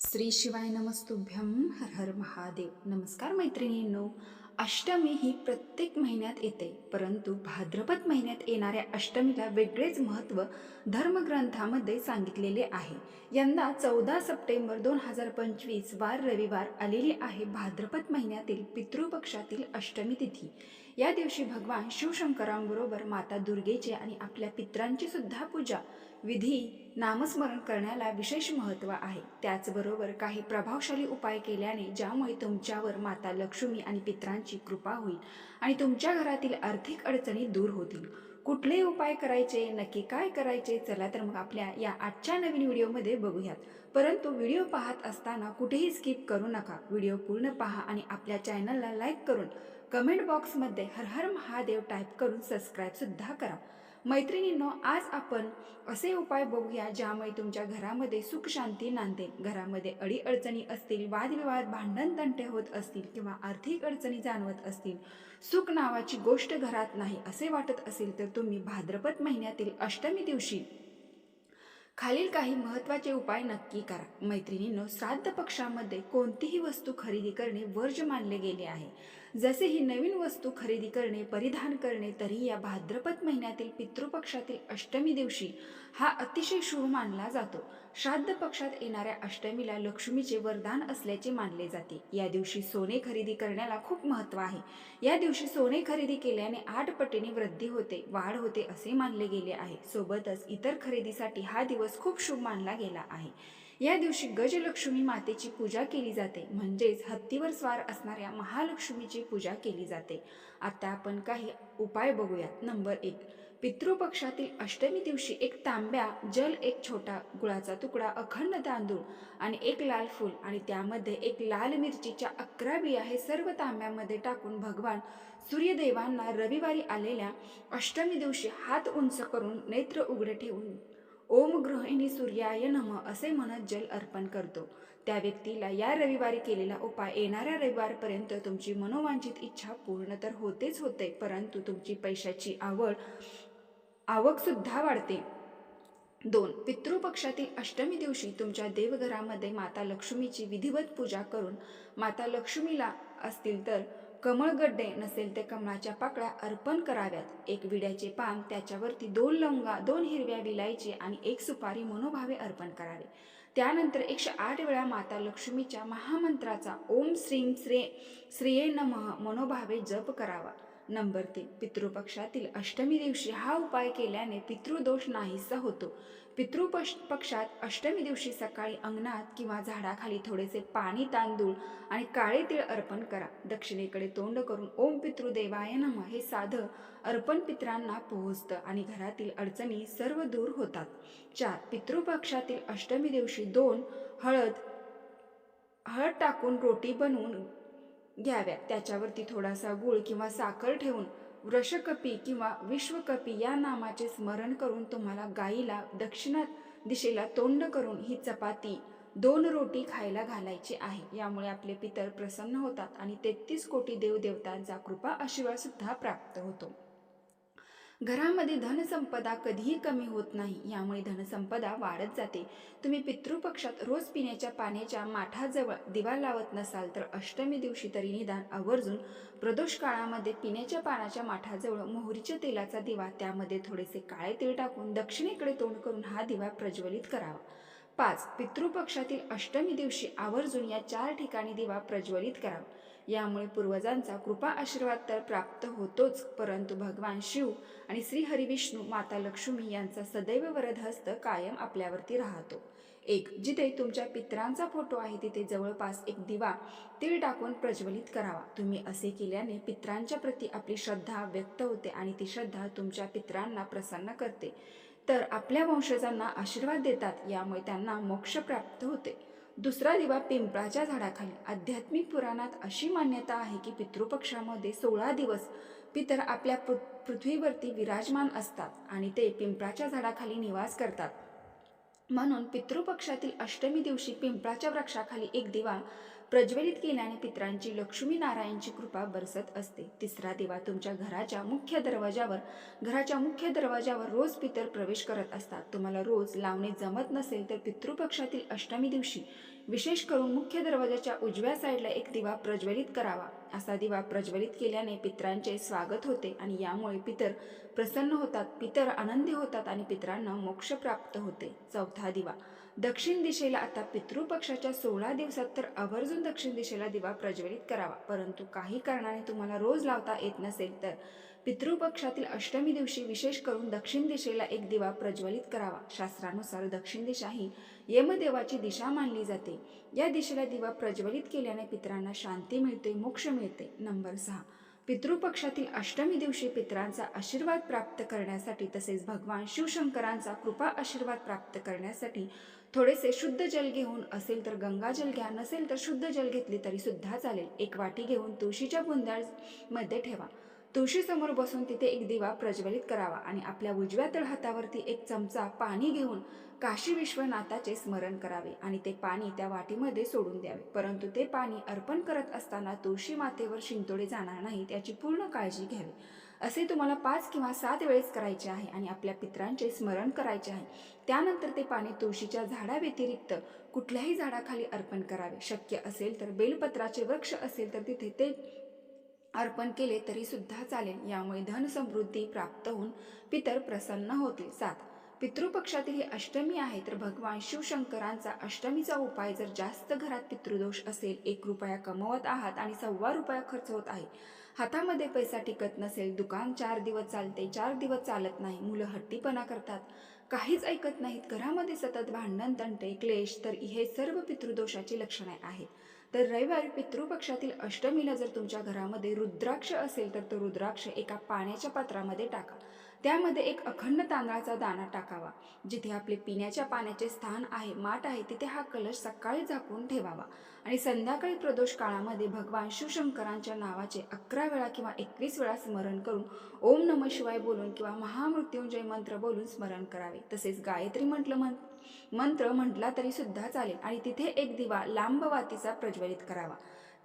श्री शिवाय नमस्तुभ्यं हर हर महादेव. नमस्कार मैत्रिणींनो. अष्टमी ही प्रत्येक महिन्यात येते परंतु भाद्रपद महिन्यात येणाऱ्या अष्टमीला वेगळेच महत्त्व धर्मग्रंथामध्ये सांगितलेले आहे. यंदा चौदा सप्टेंबर दोन हजार पंचवीस वार रविवार आलेली आहे भाद्रपद महिन्यातील पितृपक्षातील अष्टमी तिथी. या दिवशी भगवान शिवशंकरांबरोबर माता दुर्गेचे आणि आपल्या पित्रांची सुद्धा पूजा. विधी नामस्मरण करण्याला विशेष महत्त्व आहे. त्याचबरोबर काही प्रभावशाली उपाय केल्याने ज्यामुळे तुमच्यावर माता लक्ष्मी आणि पित्रांची कृपा होईल आणि तुमच्या घरातील आर्थिक अडचणी दूर होतील. कुठले उपाय करायचे नक्की काय करायचे चला तर मग आपल्या या आजच्या नवीन व्हिडिओमध्ये बघूयात. परंतु व्हिडिओ पाहत असताना कुठेही स्किप करू नका. व्हिडिओ पूर्ण पहा आणि आपल्या चॅनलला लाईक करून कमेंट बॉक्समध्ये हर हर महादेव टाईप करून सबस्क्राईबसुद्धा करा. मैत्रिणींनो आज आपण असे उपाय बघूया ज्यामुळे तुमच्या घरामध्ये सुख शांती नांदेल. घरामध्ये अडीअडचणी असतील वादविवाद भांडण तंटे होत असतील किंवा आर्थिक अडचणी जाणवत असतील सुख नावाची गोष्ट घरात नाही असे वाटत असेल तर तुम्ही भाद्रपद महिन्यातील अष्टमी दिवशी खालील काही महत्त्वाचे उपाय नक्की करा. मैत्रिणींनो श्राद्ध पक्षामध्ये कोणतीही वस्तू खरेदी करणे वर्ज मानले गेले आहे. जसे ही नवीन वस्तू खरेदी करणे परिधान करणे तरी या भाद्रपद महिन्यातील पितृपक्षातील अष्टमी दिवशी हा अतिशय शुभ मानला जातो. श्राद्ध पक्षात येणाऱ्या अष्टमीला लक्ष्मीचे वरदान असल्याचे मानले जाते. या दिवशी सोने खरेदी करण्याला खूप महत्त्व आहे. या दिवशी सोने खरेदी केल्याने आठ पटीने वृद्धी होते वाढ होते असे मानले गेले आहे. सोबतच इतर खरेदीसाठी हा दिवस खूप शुभ मानला गेला आहे. या दिवशी गजलक्ष्मी मातेची पूजा केली जाते. म्हणजेच हत्तीवर स्वार असणाऱ्या महालक्ष्मीची पूजा केली जाते. आता आपण काही उपाय बघूयात. नंबर एक. पितृपक्षातील अष्टमी दिवशी एक तांब्या जल एक छोटा गुळाचा तुकडा अखंड तांदूळ आणि एक लाल फूल आणि त्यामध्ये एक लाल मिरचीच्या अकरा बिया हे सर्व तांब्यामध्ये टाकून भगवान सूर्यदेवांना रविवारी आलेल्या अष्टमी दिवशी हात उंच करून नेत्र उघडे ठेवून ओम गृहिणी सूर्याय नम असे म्हणत जल अर्पण करतो. त्या व्यक्तीला या रविवारी केलेला उपाय येणाऱ्या रविवारपर्यंत तुमची मनोवांछित इच्छा पूर्ण तर होतेच होते परंतु तुमची पैशाची आवड आवकसुद्धा वाढते. दोन पितृपक्षातील अष्टमी दिवशी तुमच्या देवघरामध्ये माता लक्ष्मीची विधिवत पूजा करून माता लक्ष्मीला असतील तर कमळगड्डे नसेल ते कमळाच्या पाकळ्या अर्पण कराव्यात. एक विड्याचे पान त्याच्यावरती दोन लवंगा दोन हिरव्या विलायचे आणि एक सुपारी मनोभावे अर्पण करावे. त्यानंतर एकशे आठ वेळा माता लक्ष्मीच्या महामंत्राचा ओम श्रीं श्रे श्रिये नमः मनोभावे जप करावा. नंबर तीन. पितृपक्षातील अष्टमी दिवशी हा उपाय केल्याने पितृदोष नाहीसा होतो. पितृपक्ष पक्षात अष्टमी दिवशी सकाळी अंगणात किंवा झाडाखाली थोडेसे पाणी तांदूळ आणि काळे तीळ अर्पण करा. दक्षिणेकडे तोंड करून ओम पितृदेवाय नम हे साधं अर्पण पित्रांना पोहोचतं आणि घरातील अडचणी सर्व दूर होतात. चार. पितृपक्षातील अष्टमी दिवशी दोन हळद हळद टाकून रोटी बनवून घ्याव्या त्याच्यावरती थोडासा गुळ किंवा साखर ठेवून वृषकपी किंवा विश्वकपी या नामाचे स्मरण करून तुम्हाला गाईला दक्षिणा दिशेला तोंड करून ही चपाती दोन रोटी खायला घालायची आहे. यामुळे आपले पितर प्रसन्न होतात आणि तेहतीस कोटी देवदेवतांचा कृपा आशीर्वाद सुद्धा प्राप्त होतो. घरामध्ये धनसंपदा कधीही कमी होत नाही यामुळे धनसंपदा वाढत जाते. तुम्ही पितृपक्षात रोज पिण्याच्या पाण्याच्या माठाजवळ दिवा लावत नसाल तर अष्टमी दिवशी तरी निदान आवर्जून प्रदोष काळामध्ये पिण्याच्या पाण्याच्या माठाजवळ मोहरीच्या तेलाचा दिवा त्यामध्ये थोडेसे काळे तेल टाकून दक्षिणेकडे तोंड करून हा दिवा प्रज्वलित करावा. पाच पितृपक्षातील अष्टमी दिवशी आवर्जून या चार ठिकाणी दिवा प्रज्वलित करावा. यामुळे पूर्वजांचा कृपा आशीर्वाद तर प्राप्त होतोच परंतु भगवान शिव आणि श्री हरिविष्णू माता लक्ष्मी यांचा सदैव वरदहस्त कायम आपल्यावरती राहतो. एक जिथे तुमच्या पित्रांचा फोटो आहे तिथे जवळपास एक दिवा तीळ टाकून प्रज्वलित करावा. तुम्ही असे केल्याने पित्रांच्या प्रती आपली श्रद्धा व्यक्त होते आणि ती श्रद्धा तुमच्या पित्रांना प्रसन्न करते. तर आपल्या वंशजांना आशीर्वाद देतात यामुळे त्यांना मोक्ष प्राप्त होते. दुसरा दिवा पिंपळाच्या झाडाखाली. आध्यात्मिक पुराणात अशी मान्यता आहे की पितृपक्षामध्ये सोळा दिवस पितर आपल्या पृथ्वीवरती विराजमान असतात आणि ते पिंपळाच्या झाडाखाली निवास करतात. म्हणून पितृपक्षातील अष्टमी दिवशी पिंपळाच्या वृक्षाखाली एक दिवा प्रज्वलित केल्याने पितरांची लक्ष्मी नारायणची कृपा बरसत असते. तिसरा दिवा तुमच्या घराच्या मुख्य दरवाजावर घराच्या मुख्य दरवाजावर रोज पितर प्रवेश करत असतात. तुम्हाला रोज लावणे जमत नसेल तर पितृपक्षातील अष्टमी दिवशी विशेष करून मुख्य दरवाजाच्या उजव्या साईडला एक दिवा प्रज्वलित करावा. असा दिवा प्रज्वलित केल्याने पितरांचे स्वागत होते आणि यामुळे पितर प्रसन्न होतात पितर आनंदी होतात आणि पितरांना मोक्ष प्राप्त होते. चौथा दिवा. दक्षिण दिशेला आता पितृपक्षाच्या सोळा दिवसात तर आवर्जून दक्षिण दिशेला दिवा प्रज्वलित करावा. परंतु काही कारणाने तुम्हाला रोज लावता येत नसेल तर पितृपक्षातील अष्टमी दिवशी विशेष करून दक्षिण दिशेला एक दिवा प्रज्वलित करावा. शास्त्रानुसार दक्षिण दिशा ही यमदेवाची दिशा मानली जाते. या दिशेला दिवा प्रज्वलित केल्याने पितरांना शांती मिळते मोक्ष मिळते. नंबर सहा. पितृपक्षातील अष्टमी दिवशी पितरांचा आशीर्वाद प्राप्त करण्यासाठी तसेच भगवान शिवशंकरांचा कृपा आशीर्वाद प्राप्त करण्यासाठी थोडेसे शुद्ध जल घेऊन असेल तर गंगा जल घ्या नसेल तर शुद्ध जल घेतले तरी सुद्धा चालेल. एक वाटी घेऊन तुळशीच्या बुंद्यामध्ये ठेवा. तुळशीसमोर बसून तिथे एक दिवा प्रज्वलित करावा आणि आपल्या उजव्या तळहातावरती एक चमचा पाणी घेऊन काशी विश्वनाथाचे स्मरण करावे आणि ते पाणी त्या वाटीमध्ये सोडून द्यावे. परंतु ते पाणी अर्पण करत असताना तुळशी मातेवर शिंतोडे जाणार नाही त्याची पूर्ण काळजी घ्यावी. असे तुम्हाला पाच किंवा सात वेळेस करायचे आहे आणि आपल्या पित्रांचे स्मरण करायचे आहे. त्यानंतर ते पाणी तुळशीच्या झाडाव्यतिरिक्त कुठल्याही झाडाखाली अर्पण करावे. शक्य असेल तर बेलपत्राचे वृक्ष असेल तर तिथे ते अर्पण केले तरी सुद्धा चालेल. यामुळे धन समृद्धी प्राप्त होऊन पितर प्रसन्न होतील. सात. पितृपक्षातील ही अष्टमी आहे तर भगवान शिवशंकरांचा अष्टमीचा उपाय जर जास्त घरात पितृदोष असेल एक रुपया कमवत आहात आणि सव्वा रुपया खर्च होत आहे. हातामध्ये पैसा टिकत नसेल दुकान चार दिवस चालते चार दिवस चालत नाही मुलं हट्टीपणा करतात. काहीच ऐकत नाहीत. घरामध्ये सतत भांडण तंटे क्लेश तर हे सर्व पितृदोषाची लक्षणे आहेत. तर रविवारी पितृपक्षातील अष्टमीला जर तुमच्या घरामध्ये रुद्राक्ष असेल तर तो रुद्राक्ष एका पाण्याच्या पात्रामध्ये टाका. त्यामध्ये एक अखंड तांदळाचा दाणा टाकावा जिथे आपले पिण्याच्या पाण्याचे स्थान आहे माठ आहे तिथे हा कलश सकाळी झाकून ठेवावा. आणि संध्याकाळी प्रदोष काळामध्ये भगवान शिवशंकरांच्या नावाचे अकरा वेळा किंवा एकवीस वेळा स्मरण करून ओम नम शिवाय बोलून किंवा महामृत्युंजय मंत्र बोलून स्मरण करावे. तसेच गायत्री म्हटलं म्हण मंत्र म्हटला तरी सुद्धा चालेल. आणि तिथे एक दिवा लांब वातीचा प्रज्वलित करावा.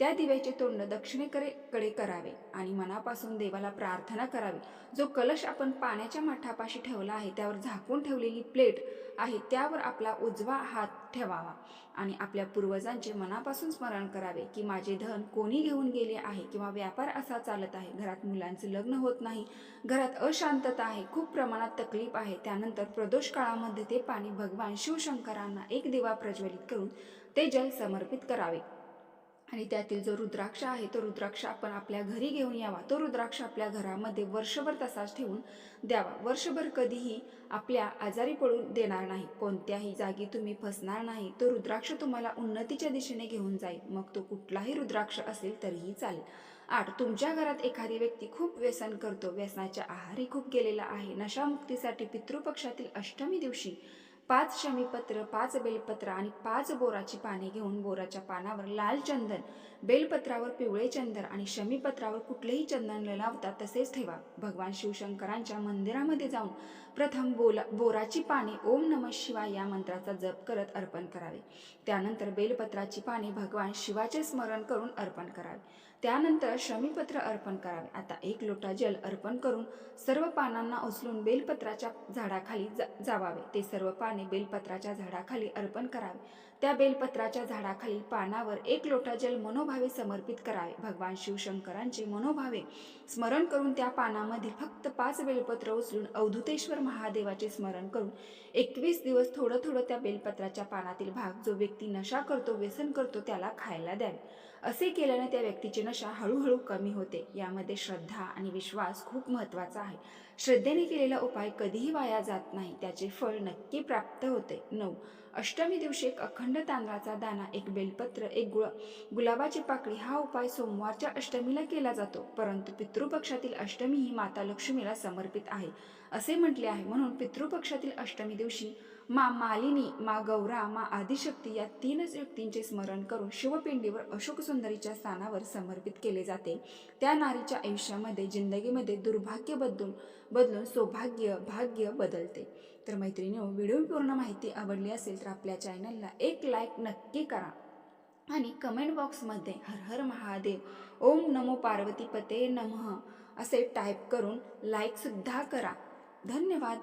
त्या दिव्याचे तोंड दक्षिणेकडे कडे करावे आणि मनापासून देवाला प्रार्थना करावी. जो कलश आपण पाण्याच्या माठापाशी ठेवला आहे त्यावर झाकून ठेवलेली प्लेट आहे त्यावर आपला उजवा हात ठेवावा आणि आपल्या पूर्वजांचे मनापासून स्मरण करावे की माझे धन कोणी घेऊन गेले आहे किंवा व्यापार असा चालत आहे. घरात मुलांचं लग्न होत नाही घरात अशांतता आहे खूप प्रमाणात तकलीफ आहे त्यानंतर प्रदोष काळामध्ये ते पाणी भगवान शिवशंकरांना एक दिवा प्रज्वलित करून ते जल समर्पित करावे. आणि त्यातील जो रुद्राक्ष आहे तो रुद्राक्ष आपण आपल्या घरी घेऊन यावा. तो रुद्राक्ष आपल्या घरामध्ये वर्षभर तसाच ठेवून द्यावा. वर्षभर कधीही आपल्या आजारी पडून देणार नाही. कोणत्याही जागी तुम्ही फसणार नाही. तो रुद्राक्ष तुम्हाला उन्नतीच्या दिशेने घेऊन जाईल. मग तो कुठलाही रुद्राक्ष असेल तरीही चालेल. आठ. तुमच्या घरात एखादी व्यक्ती खूप व्यसन करतो. व्यसनाच्या आहारी खूप गेलेला आहे. नशामुक्तीसाठी पितृपक्षातील अष्टमी दिवशी पाच शमीपत्र पाच बेलपत्र आणि पाच बोराची पाने घेऊन बोराच्या पानावर लाल चंदन बेलपत्रावर पिवळे चंदन आणि शमीपत्रावर कुठलेही चंदन न लावता तसेच ठेवा. भगवान शिवशंकरांच्या मंदिरामध्ये जाऊन प्रथम बोला बोराची पाने ओम नम शिवाय या मंत्राचा जप करत अर्पण करावे. त्यानंतर बेलपत्राची पाने भगवान शिवाचे स्मरण करून अर्पण करावे. त्यानंतर शमीपत्र अर्पण करावे. आता एक लोटा जल अर्पण करून सर्व पानांना उचलून बेलपत्राच्या झाडाखाली जा जावावे. ते सर्व पाने बेलपत्राच्या झाडाखाली अर्पण करावे. त्या बेलपत्राच्या झाडाखाली पानावर एक लोटा जल मनोभावे समर्पित करावे. भगवान शिवशंकरांचे मनोभावे स्मरण करून त्या पानामध्ये फक्त पाच बेलपत्र उचलून अवधुतेश्वर महादेवाचे स्मरण करून एकवीस दिवस थोडं थोडं त्या बेलपत्राच्या पानातील भाग जो व्यक्ती नशा करतो व्यसन करतो त्याला खायला द्यावे. असे केल्याने त्या व्यक्तीची नशा हळूहळू कमी होते. यामध्ये श्रद्धा आणि विश्वास खूप महत्त्वाचा आहे. श्रद्धेने केलेला उपाय कधीही वाया जात नाही. त्याचे फळ नक्की प्राप्त होते. नऊ. अष्टमी दिवशी एक अखंड तांदळाचा दाना एक बेलपत्र एक गुळ गुलाबाची पाकळी हा उपाय सोमवारच्या अष्टमीला केला जातो. परंतु पितृपक्षातील अष्टमी ही माता लक्ष्मीला समर्पित आहे. असे म्हटले आहे. म्हणून पितृपक्षातील अष्टमी दिवशी मा मालिनी मा गौरा मा आदिशक्ती या तीनच व्यक्तींचे स्मरण करून शिवपिंडीवर अशोक सुंदरीच्या स्थानावर समर्पित केले जाते. त्या नारीच्या आयुष्यामध्ये जिंदगीमध्ये दुर्भाग्य बदलून बदलून सौभाग्य भाग्य बदलते. तर मैत्रिणीओ व्हिडिओ पूर्ण माहिती आवडली असेल तर आपल्या चॅनलला एक लाईक नक्की करा आणि कमेंट बॉक्समध्ये हर हर महादेव ओम नमो पार्वती पते नमः असे टाईप करून लाईकसुद्धा करा. धन्यवाद.